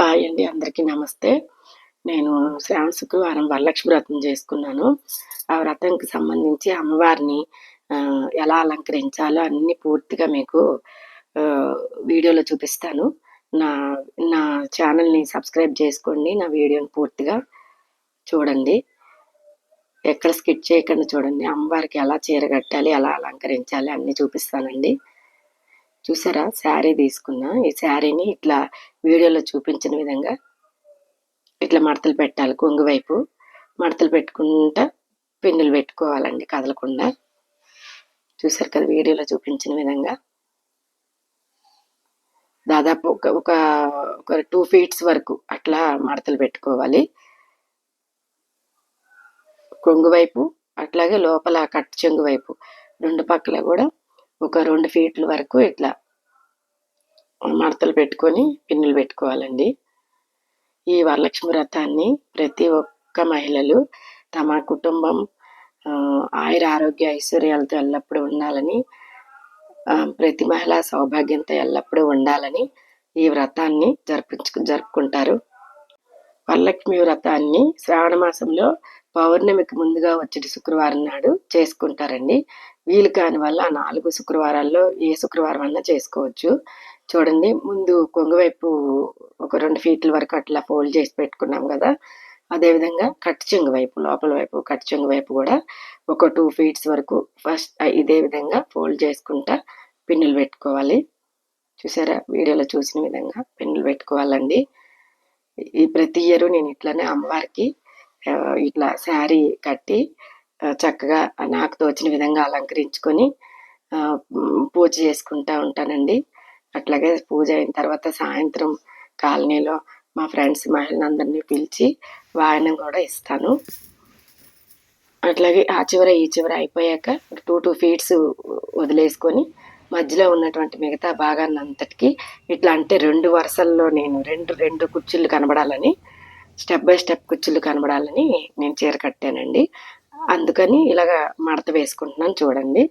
Hi అండి అందరికీ నమస్తే. నేను శ్రావణ శుక్రవారం వరలక్ష్మి వ్రతం చేసుకున్నాను. ఆ వ్రతంకి సంబంధించి అమ్మవారిని ఎలా అలంకరించాలో అన్ని పూర్తిగా మీకు వీడియోలో చూపిస్తాను. నా నా ఛానల్ని సబ్స్క్రైబ్ చేసుకోండి. నా వీడియోని పూర్తిగా చూడండి. ఎక్కడ స్కిట్ చేయకుండా చూడండి. అమ్మవారికి ఎలా చీర కట్టాలి ఎలా అలంకరించాలి అన్నీ చూపిస్తానండి. చూసారా? శారీ తీసుకున్నా. ఈ శారీని ఇట్లా వీడియోలో చూపించిన విధంగా ఇట్లా మడతలు పెట్టాలి కొంగు వైపు. మడతలు పెట్టుకుంటా పిన్నులు పెట్టుకోవాలండి కదలకుండా. చూసారు కదా వీడియోలో చూపించిన విధంగా. దాదాపు ఒక ఒక ఒక టూ ఫీట్స్ వరకు అట్లా మడతలు పెట్టుకోవాలి. కొంగు వైపు అట్లాగే లోపల కట్ చెంగు వైపు. రెండు పక్కల కూడా ఒక రెండు ఫీట్ల వరకు ఇట్లా మడతలు పెట్టుకొని పిన్నులు పెట్టుకోవాలండి. ఈ వరలక్ష్మి వ్రతాన్ని ప్రతి ఒక్క మహిళలు తమ కుటుంబం ఆయుర ఆరోగ్య ఐశ్వర్యాలతో ఎల్లప్పుడూ ఉండాలని ప్రతి మహిళ సౌభాగ్యంతో ఎల్లప్పుడూ ఉండాలని ఈ వ్రతాన్ని జరిపించు జరుపుకుంటారు. వరలక్ష్మి వ్రతాన్ని శ్రావణ మాసంలో పౌర్ణమికి ముందుగా వచ్చేటి శుక్రవారం నాడు చేసుకుంటారండి. వీలు కాని వల్ల ఆ నాలుగు శుక్రవారాల్లో ఏ శుక్రవారం అన్నా చేసుకోవచ్చు. చూడండి ముందు కొంగువైపు ఒక రెండు ఫీట్ల వరకు అట్లా ఫోల్డ్ చేసి పెట్టుకున్నాం కదా. అదేవిధంగా కట్ చెంగు వైపు లోపల వైపు కట్ చెంగు వైపు కూడా ఒక టూ ఫీట్స్ వరకు ఫస్ట్ ఇదే విధంగా ఫోల్డ్ చేసుకుంటా పిన్నులు పెట్టుకోవాలి. చూసారా? వీడియోలో చూసిన విధంగా పిన్నులు పెట్టుకోవాలండి. ఈ ప్రతి ఇయర్ నేను ఇట్లానే అమ్మవారికి ఇట్లా శారీ కట్టి చక్కగా నాకు తోచిన విధంగా అలంకరించుకొని పూజ చేసుకుంటా ఉంటానండి. అట్లాగే పూజ అయిన తర్వాత సాయంత్రం కాలనీలో మా ఫ్రెండ్స్ మహిళలందరినీ పిలిచి వాయనం కూడా ఇస్తాను. అట్లాగే ఆ చివర ఈ చివర అయిపోయాక టూ టూ ఫీట్స్ వదిలేసుకొని మధ్యలో ఉన్నటువంటి మిగతా భాగాన్ని అంతటికి ఇట్లా అంటే రెండు వరుసల్లో నేను రెండు రెండు కుర్చీలు కనబడాలని స్టెప్ బై స్టెప్ కుచ్చులు కనబడాలని నేను చీర కట్టానండి. అందుకని ఇలాగ మడత వేసుకుంటున్నాను చూడండి.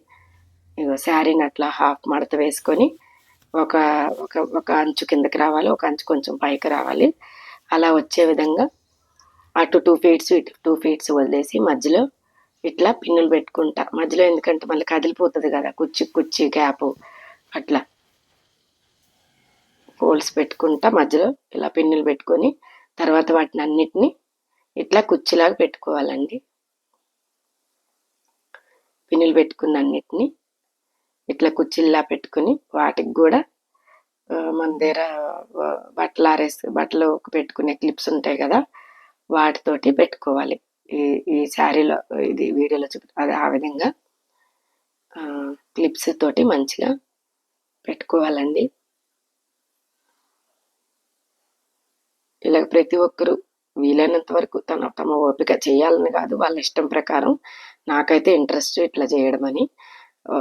ఇగో శారీని అట్లా హాఫ్ మడత వేసుకొని ఒక ఒక ఒక అంచు కిందకి రావాలి ఒక అంచు కొంచెం పైకి రావాలి. అలా వచ్చే విధంగా అటు టూ ఫీట్స్ ఇటు టూ ఫీట్స్ వదిలేసి మధ్యలో ఇట్లా పిన్నులు పెట్టుకుంటా. మధ్యలో ఎందుకంటే మళ్ళీ కదిలిపోతుంది కదా కుచ్చి కుర్చీ గ్యాప్ అట్లా. హోల్స్ పెట్టుకుంటా మధ్యలో ఇలా పిన్నులు పెట్టుకొని తర్వాత వాటిని అన్నిటిని ఇట్లా కుర్చీలాగా పెట్టుకోవాలండి. పిన్నులు పెట్టుకున్న అన్నిటిని ఇట్లా కుర్చీల్లా పెట్టుకుని వాటికి కూడా మన దగ్గర బట్టలు ఆరేసి బట్టలు పెట్టుకునే క్లిప్స్ ఉంటాయి కదా వాటితోటి పెట్టుకోవాలి. ఈ ఈ శారీలో ఇది వీడియోలో చూపి అది ఆ విధంగా క్లిప్స్ తోటి మంచిగా పెట్టుకోవాలండి. ఇలా ప్రతి ఒక్కరూ వీలైనంత వరకు తన తమ ఓపిక చేయాలని కాదు వాళ్ళ ఇష్టం ప్రకారం నాకైతే ఇంట్రెస్ట్ ఇట్లా చేయడం అని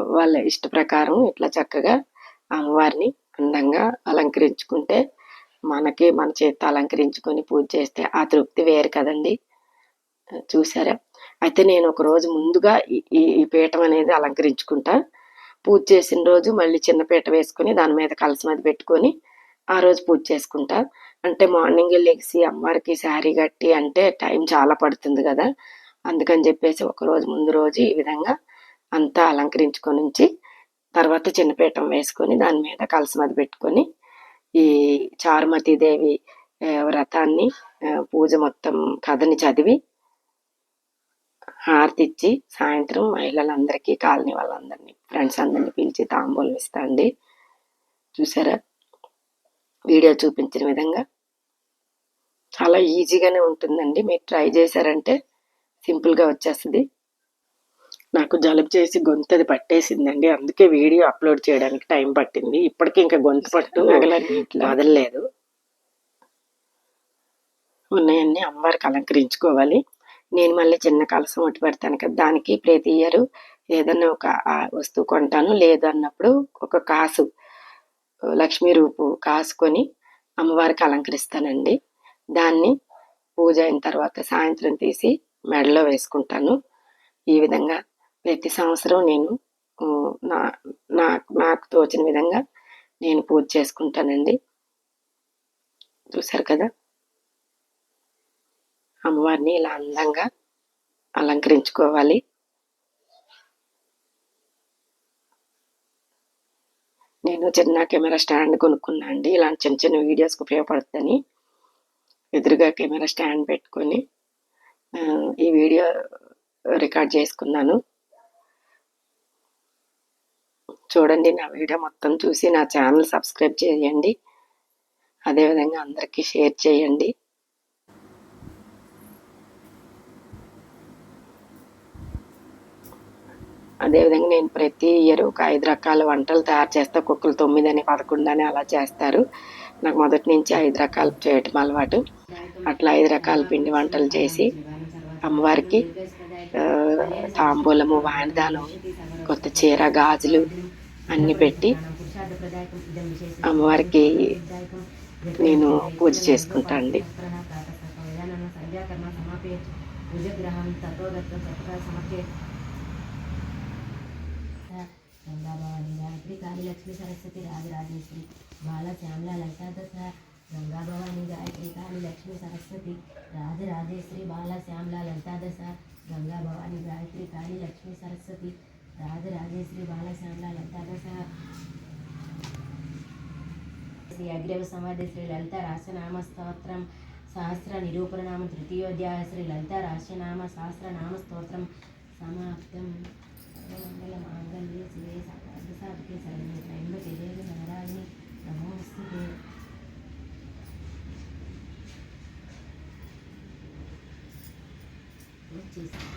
వాళ్ళ ఇష్ట ప్రకారం ఇట్లా చక్కగా అమ్మవారిని అందంగా అలంకరించుకుంటే మనకి మన చేత అలంకరించుకొని పూజ చేస్తే ఆ తృప్తి వేరు కదండి. చూసారా? అయితే నేను ఒక రోజు ముందుగా ఈ ఈ- ఈ పీఠం అనేది అలంకరించుకుంటా. పూజ చేసిన రోజు మళ్ళీ చిన్న పీట వేసుకొని దాని మీద కలసం అది పెట్టుకొని ఆ రోజు పూజ చేసుకుంటా. అంటే మార్నింగ్ లెగిసి అమ్మవారికి శారీ కట్టి అంటే టైం చాలా పడుతుంది కదా. అందుకని చెప్పేసి ఒక రోజు ముందు రోజు ఈ విధంగా అంతా అలంకరించుకొని ఉంచి తర్వాత చిన్నపీఠం వేసుకొని దాని మీద కలసిమది పెట్టుకొని ఈ చారుమతి దేవి వ్రతాన్ని పూజ మొత్తం కథని చదివి హారతి ఇచ్చి సాయంత్రం మహిళలందరికీ కాలనీ వాళ్ళందరినీ ఫ్రెండ్స్ అందరినీ పిలిచి తాంబూలం ఇస్తా అండి. చూసారా? వీడియో చూపించిన విధంగా. చాలా ఈజీగానే ఉంటుందండి. మీరు ట్రై చేశారంటే సింపుల్గా వచ్చేస్తుంది. నాకు జలుబు చేసి గొంతు అది పట్టేసిందండి. అందుకే వీడియో అప్లోడ్ చేయడానికి టైం పట్టింది. ఇప్పటికీ ఇంకా గొంతు పట్టు వదలలేదు. ఉన్నాయన్నీ అమ్మవారికి అలంకరించుకోవాలి. నేను మళ్ళీ చిన్న కలసం ఒకటి పెడతాను కదా. దానికి ప్రతి ఇయర్ ఏదన్నా ఒక వస్తువు కొంటాను. లేదు అన్నప్పుడు ఒక కాసు లక్ష్మీ రూపు కాసుకొని అమ్మవారికి అలంకరిస్తానండి. దాన్ని పూజ అయిన తర్వాత సాయంత్రం తీసి మెడలో వేసుకుంటాను. ఈ విధంగా ప్రతి సంవత్సరం నేను నా నా నాకు తోచిన విధంగా నేను పూజ చేసుకుంటానండి. చూసారు కదా? అమ్మవారిని ఇలా అందంగా అలంకరించుకోవాలి. నేను చిన్న కెమెరా స్టాండ్ కొనుక్కున్నా అండి. ఇలాంటి చిన్న చిన్న వీడియోస్కి ఉపయోగపడుతుందని ఎదురుగా కెమెరా స్టాండ్ పెట్టుకొని ఈ వీడియో రికార్డ్ చేసుకున్నాను. చూడండి నా వీడియో మొత్తం చూసి నా ఛానల్ సబ్స్క్రైబ్ చేయండి. అదేవిధంగా అందరికీ షేర్ చేయండి. అదేవిధంగా నేను ప్రతి ఇయర్ ఒక ఐదు రకాల వంటలు తయారు చేస్తా. కుక్కలు తొమ్మిది అని పదకొండు అని అలా చేస్తారు. నాకు మొదటి నుంచి ఐదు రకాలు చేయటం అలవాటు. అట్లా ఐదు రకాల పిండి వంటలు చేసి అమ్మవారికి తాంబూలము వాయినదానం కొత్త చీర గాజులు అన్నీ పెట్టి అమ్మవారికి నేను పూజ చేసుకుంటా అండి. గంగాభవాని గాయత్రి కాళీ లక్ష్మీ సరస్వతి రాజరాజేశ్వరి బాల శ్యామల లలితా గంగాభవాని గాయత్రి కాళీ లక్ష్మీ సరస్వతి రాజరాజేశ్వరి బాల శ్యామల లలితాదశ గంగాభవాని గాయత్రి కాళీ లక్ష్మీ సరస్వతి రాజరాజేశ్వరి బాల శ్యామల లలితాదశ శ్రీ అగ్రవ సమాధి శ్రీ లలిత రాసనామ స్తోత్రం సహస్ర నిరూపణనామ తృతీయోధ్యాయ శ్రీ లలిత రాస్యనామ సహస్రనామ స్తోత్రం సమాప్తం. మంగళ మాంగళ్య శ్రీ Texas